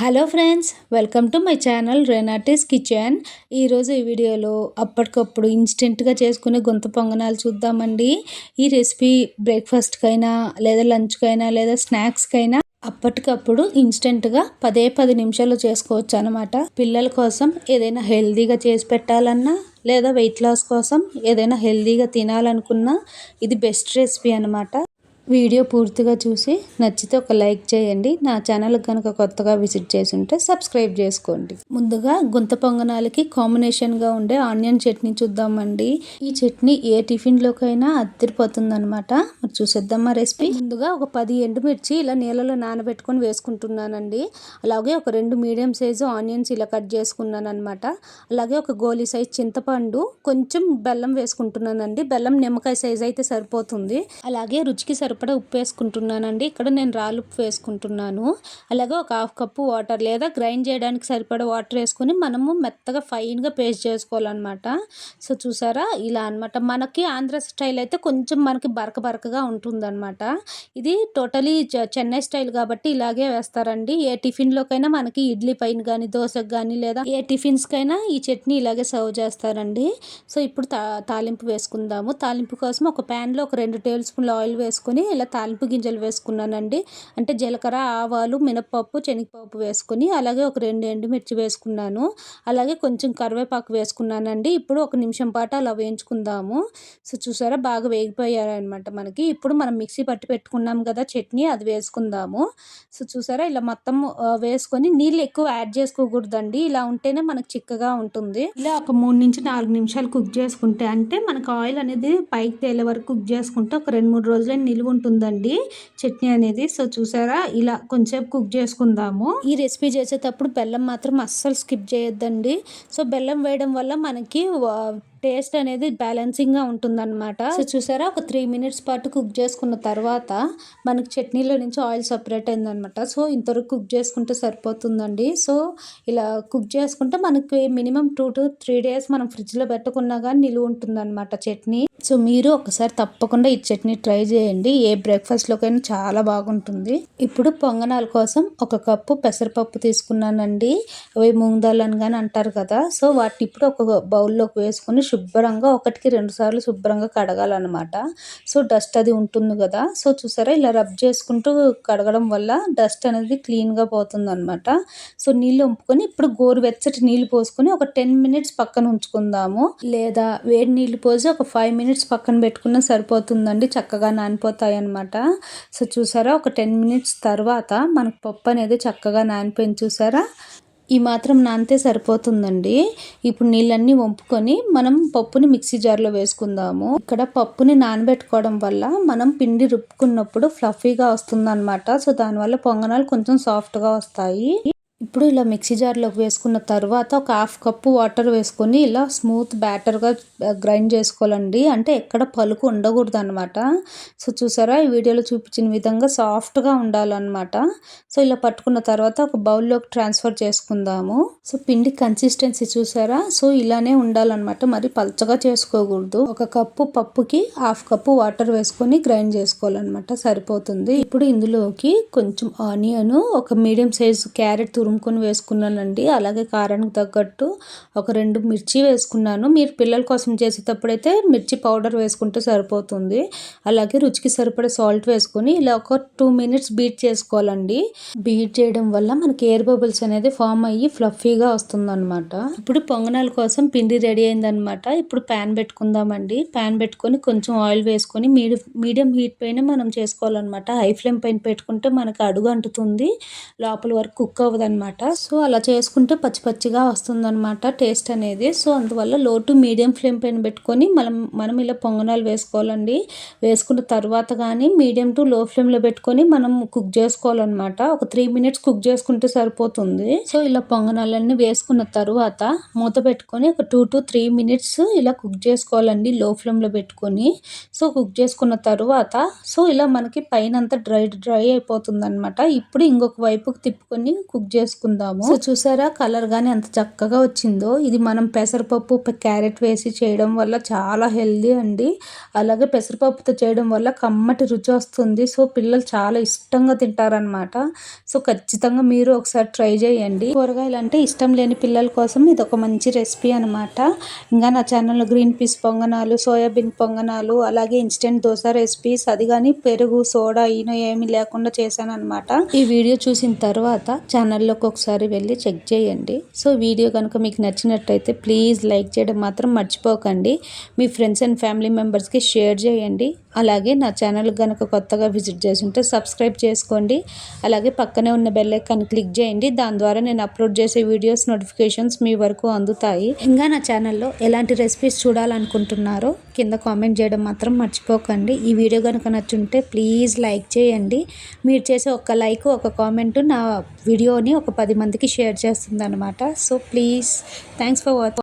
Hello friends welcome to my channel రెనాటిస్ kitchen. ఈరోజు ఈ వీడియోలో అప్పటికప్పుడు ఇన్స్టెంట్గా చేసుకునే గుంత పొంగనాలు చూద్దామండి. ఈ రెసిపీ బ్రేక్ఫాస్ట్కైనా లేదా లంచ్కైనా లేదా స్నాక్స్కైనా అప్పటికప్పుడు ఇన్స్టెంట్గా పదే పది నిమిషాలు చేసుకోవచ్చు అనమాట పిల్లల కోసం ఏదైనా హెల్తీగా చేసి పెట్టాలన్నా లేదా వెయిట్ లాస్ కోసం ఏదైనా హెల్తీగా తినాలనుకున్నా ఇది బెస్ట్ రెసిపీ అనమాట వీడియో పూర్తిగా చూసి నచ్చితే ఒక లైక్ చేయండి. నా ఛానల్ కనుక కొత్తగా విజిట్ చేసి ఉంటే సబ్స్క్రైబ్ చేసుకోండి. ముందుగా గుంత పొంగనాలకి కాంబినేషన్గా ఉండే ఆనియన్ చట్నీ చూద్దామండి. ఈ చట్నీ ఏ టిఫిన్లోకైనా అద్దరిపోతుంది అనమాట మరి చూసేద్దామా రెసిపీ? ముందుగా ఒక పది ఎండుమిర్చి ఇలా నీళ్ళలో నానబెట్టుకొని వేసుకుంటున్నానండి. అలాగే ఒక రెండు మీడియం సైజు ఆనియన్స్ ఇలా కట్ చేసుకున్నాను అనమాట అలాగే ఒక గోలీ సైజ్ చింతపండు కొంచెం బెల్లం వేసుకుంటున్నానండి. బెల్లం నిమ్మకాయ సైజ్ అయితే సరిపోతుంది. అలాగే రుచికి సరిపో సరిపడా ఉప్పు వేసుకుంటున్నానండి. ఇక్కడ నేను రాళ్ళు ఉప్పు వేసుకుంటున్నాను. అలాగే ఒక హాఫ్ కప్పు వాటర్ లేదా గ్రైండ్ చేయడానికి సరిపడా వాటర్ వేసుకొని మనము మెత్తగా ఫైన్గా పేస్ట్ చేసుకోవాలన్నమాట. సో చూసారా? ఇలా అనమాట మనకి ఆంధ్ర స్టైల్ అయితే కొంచెం మనకి బరక బరకగా ఉంటుందన్నమాట. ఇది టోటలీ చెన్నై స్టైల్ కాబట్టి ఇలాగే వేస్తారండి. ఏ టిఫిన్లోకైనా మనకి ఇడ్లీ పైన కానీ దోశకు కానీ లేదా ఏ టిఫిన్స్కైనా ఈ చట్నీ ఇలాగే సర్వ్ చేస్తారండి. సో ఇప్పుడు తా తాలింపు వేసుకుందాము. తాలింపు కోసం ఒక ప్యాన్లో ఒక రెండు టేబుల్ స్పూన్ల ఆయిల్ వేసుకొని ఇలా తాలింపు గింజలు వేసుకున్నానండి. అంటే జీలకర్ర ఆవాలు మినపప్పు శనగపప్పు వేసుకుని అలాగే ఒక రెండు ఎండుమిర్చి వేసుకున్నాను. అలాగే కొంచెం కరివేపాకు వేసుకున్నానండి. ఇప్పుడు ఒక నిమిషం పాటు అలా వేయించుకుందాము. సో చూసారా బాగా వేగిపోయారనమాట మనకి. ఇప్పుడు మనం మిక్సీ పట్టి పెట్టుకున్నాం కదా చట్నీ అది వేసుకుందాము. సో చూసారా ఇలా మొత్తం వేసుకొని నీళ్ళు ఎక్కువ యాడ్ చేసుకోకూడదండి. ఇలా ఉంటేనే మనకు చిక్కగా ఉంటుంది. ఇలా ఒక మూడు నుంచి నాలుగు నిమిషాలు కుక్ చేసుకుంటే అంటే మనకు ఆయిల్ అనేది పైకి తేలే వరకు కుక్ చేసుకుంటే ఒక రెండు మూడు రోజులైన నిలువ ఉంటుందండి చట్నీ అనేది. సో చూసారా ఇలా కొంచెం కుక్ చేసుకుందాము. ఈ రెసిపీ చేసేటప్పుడు బెల్లం మాత్రం అస్సలు స్కిప్ చేయొద్దండి. సో బెల్లం వేయడం వల్ల మనకి టేస్ట్ అనేది బ్యాలెన్సింగ్గా ఉంటుందన్నమాట. సో చూసారా ఒక త్రీ మినిట్స్ పాటు కుక్ చేసుకున్న తర్వాత మనకి చట్నీలో నుంచి ఆయిల్ సపరేట్ అయిందనమాట సో ఇంతవరకు కుక్ చేసుకుంటే సరిపోతుందండి. సో ఇలా కుక్ చేసుకుంటే మనకి minimum two to three days మనం ఫ్రిడ్జ్లో పెట్టుకున్నా కానీ నిలువ ఉంటుందన్నమాట చట్నీ. సో మీరు ఒకసారి తప్పకుండా ఈ చట్నీ ట్రై చేయండి. ఏ బ్రేక్ఫాస్ట్లోకైనా చాలా బాగుంటుంది. ఇప్పుడు పొంగనాల కోసం ఒక కప్పు పెసరపప్పు తీసుకున్నానండి. అవి మూంగ్ అని కానీ అంటారు కదా సో వాటిని ఇప్పుడు ఒక బౌల్లోకి వేసుకొని శుభ్రంగా ఒకటికి రెండు సార్లు శుభ్రంగా కడగాలన్నమాట. సో డస్ట్ అది ఉంటుంది కదా సో చూసారా ఇలా రబ్ చేసుకుంటూ కడగడం వల్ల డస్ట్ అనేది క్లీన్గా పోతుంది అనమాట సో నీళ్ళు ఉంపుకొని ఇప్పుడు గోరువెచ్చటి నీళ్ళు పోసుకొని ఒక టెన్ మినిట్స్ పక్కన ఉంచుకుందాము. లేదా వేడి నీళ్ళు పోసి ఒక ఫైవ్ మినిట్స్ పక్కన పెట్టుకున్నా సరిపోతుందండి చక్కగా నానిపోతాయి అనమాట సో చూసారా? ఒక టెన్ మినిట్స్ తర్వాత మనకు పప్పు అనేది చక్కగా నానిపోయింది చూసారా? ఈ మాత్రం నానితే సరిపోతుందండి. ఇప్పుడు నీళ్ళన్నీ వంపుకొని మనం పప్పుని మిక్సీ జార్లో వేసుకుందాము. ఇక్కడ పప్పుని నానబెట్టుకోవడం వల్ల మనం పిండి రుప్పుకున్నప్పుడు ఫ్లఫీగా వస్తుందన్నమాట. సో దానివల్ల పొంగనాలు కొంచెం సాఫ్ట్గా వస్తాయి. ఇప్పుడు ఇలా మిక్సీ జార్లోకి వేసుకున్న తర్వాత ఒక హాఫ్ కప్పు వాటర్ వేసుకొని ఇలా స్మూత్ బ్యాటర్గా గ్రైండ్ చేసుకోవాలండి. అంటే ఎక్కడ పలుకు ఉండకూడదు అనమాట సో చూసారా? ఈ వీడియోలో చూపించిన విధంగా సాఫ్ట్గా ఉండాలన్నమాట. సో ఇలా పట్టుకున్న తర్వాత ఒక బౌల్లోకి ట్రాన్స్ఫర్ చేసుకుందాము. సో పిండి కన్సిస్టెన్సీ చూసారా? సో ఇలానే ఉండాలన్నమాట. మరి పలచగా చేసుకోకూడదు. ఒక కప్పు పప్పుకి హాఫ్ కప్పు వాటర్ వేసుకొని గ్రైండ్ చేసుకోవాలన్నమాట. సరిపోతుంది. ఇప్పుడు ఇందులోకి కొంచెం ఆనియన్ ఒక మీడియం సైజు క్యారెట్ తురుము తురుముకొని వేసుకున్నానండి. అలాగే కారానికి తగ్గట్టు ఒక రెండు మిర్చి వేసుకున్నాను. మీరు పిల్లల కోసం చేసేటప్పుడు అయితే మిర్చి పౌడర్ వేసుకుంటే సరిపోతుంది. అలాగే రుచికి సరిపడే సాల్ట్ వేసుకొని ఇలా ఒక టూ మినిట్స్ బీట్ చేసుకోవాలండి. బీట్ చేయడం వల్ల మనకి ఎయిర్ బబుల్స్ అనేది ఫామ్ అయ్యి ఫ్లఫీగా వస్తుందన్నమాట. ఇప్పుడు పొంగనాల కోసం పిండి రెడీ అయిందనమాట ఇప్పుడు ప్యాన్ పెట్టుకుందామండి. ప్యాన్ పెట్టుకొని కొంచెం ఆయిల్ వేసుకొని మీడియం హీట్ పైన మనం చేసుకోవాలన్నమాట. హై ఫ్లేమ్ పైన పెట్టుకుంటే మనకి అడుగు అంటుతుంది. లోపల వరకు కుక్ అవ్వదు అనమాట సో అలా చేసుకుంటే పచ్చి పచ్చిగా వస్తుందన్నమాట టేస్ట్ అనేది. సో అందువల్ల లో టు మీడియం ఫ్లేమ్ పైన పెట్టుకొని మనం మనం ఇలా పొంగనాలు వేసుకోవాలండి. వేసుకున్న తర్వాత కానీ మీడియం టు లో ఫ్లేమ్లో పెట్టుకొని మనం కుక్ చేసుకోవాలన్నమాట. ఒక త్రీ మినిట్స్ కుక్ చేసుకుంటే సరిపోతుంది. సో ఇలా పొంగనాలన్నీ వేసుకున్న తర్వాత మూత పెట్టుకొని ఒక టూ టు త్రీ మినిట్స్ ఇలా కుక్ చేసుకోవాలండి లో ఫ్లేమ్లో పెట్టుకొని. సో కుక్ చేసుకున్న తర్వాత సో ఇలా మనకి పైన అంతా డ్రై డ్రై అయిపోతుంది అనమాట ఇప్పుడు ఇంకొక వైపుకి తిప్పుకొని కుక్ చేసుకోవాలి చేసుకుందాము సో చూసారా కలర్ కానీ ఎంత చక్కగా వచ్చిందో. ఇది మనం పెసరపప్పు క్యారెట్ వేసి చేయడం వల్ల చాలా హెల్దీ అండి. అలాగే పెసరపప్పుతో చేయడం వల్ల కమ్మటి రుచి వస్తుంది. సో పిల్లలు చాలా ఇష్టంగా తింటారనమాట సో ఖచ్చితంగా మీరు ఒకసారి ట్రై చేయండి. కూరగాయలు అంటే ఇష్టం లేని పిల్లల కోసం ఇది ఒక మంచి రెసిపీ అనమాట ఇంకా నా ఛానల్లో గ్రీన్ పీస్ పొంగనాలు సోయాబీన్ పొంగనాలు అలాగే ఇన్స్టెంట్ దోశ రెసిపీస్ అది కానీ పెరుగు సోడా ఈనో ఏమీ లేకుండా చేశాను అనమాట ఈ వీడియో చూసిన తర్వాత ఛానల్లోకి ఒకసారి వెళ్ళి చెక్ చేయండి. సో వీడియో కనుక మీకు నచ్చినట్టయితే ప్లీజ్ లైక్ చేయడం మాత్రం మర్చిపోకండి. మీ ఫ్రెండ్స్ అండ్ ఫ్యామిలీ మెంబర్స్కి షేర్ చేయండి. అలాగే నా ఛానల్ కనుక కొత్తగా విజిట్ చేసి ఉంటే సబ్స్క్రైబ్ చేసుకోండి. అలాగే పక్కనే ఉన్న బెల్ ఐకాన్ క్లిక్ చేయండి. దాని ద్వారా నేను అప్లోడ్ చేసే వీడియోస్ నోటిఫికేషన్స్ మీ వరకు అందుతాయి. ఇంకా నా ఛానల్లో ఎలాంటి రెసిపీస్ చూడాలనుకుంటున్నారో కింద కామెంట్ చేయడం మాత్రం మర్చిపోకండి. ఈ వీడియో కనుక నచ్చుంటే ప్లీజ్ లైక్ చేయండి. మీరు చేసే ఒక లైక్ ఒక కామెంట్ నా వీడియోని ఒక పది మందికి షేర్ చేస్తుంది అనమాట so please thanks for watching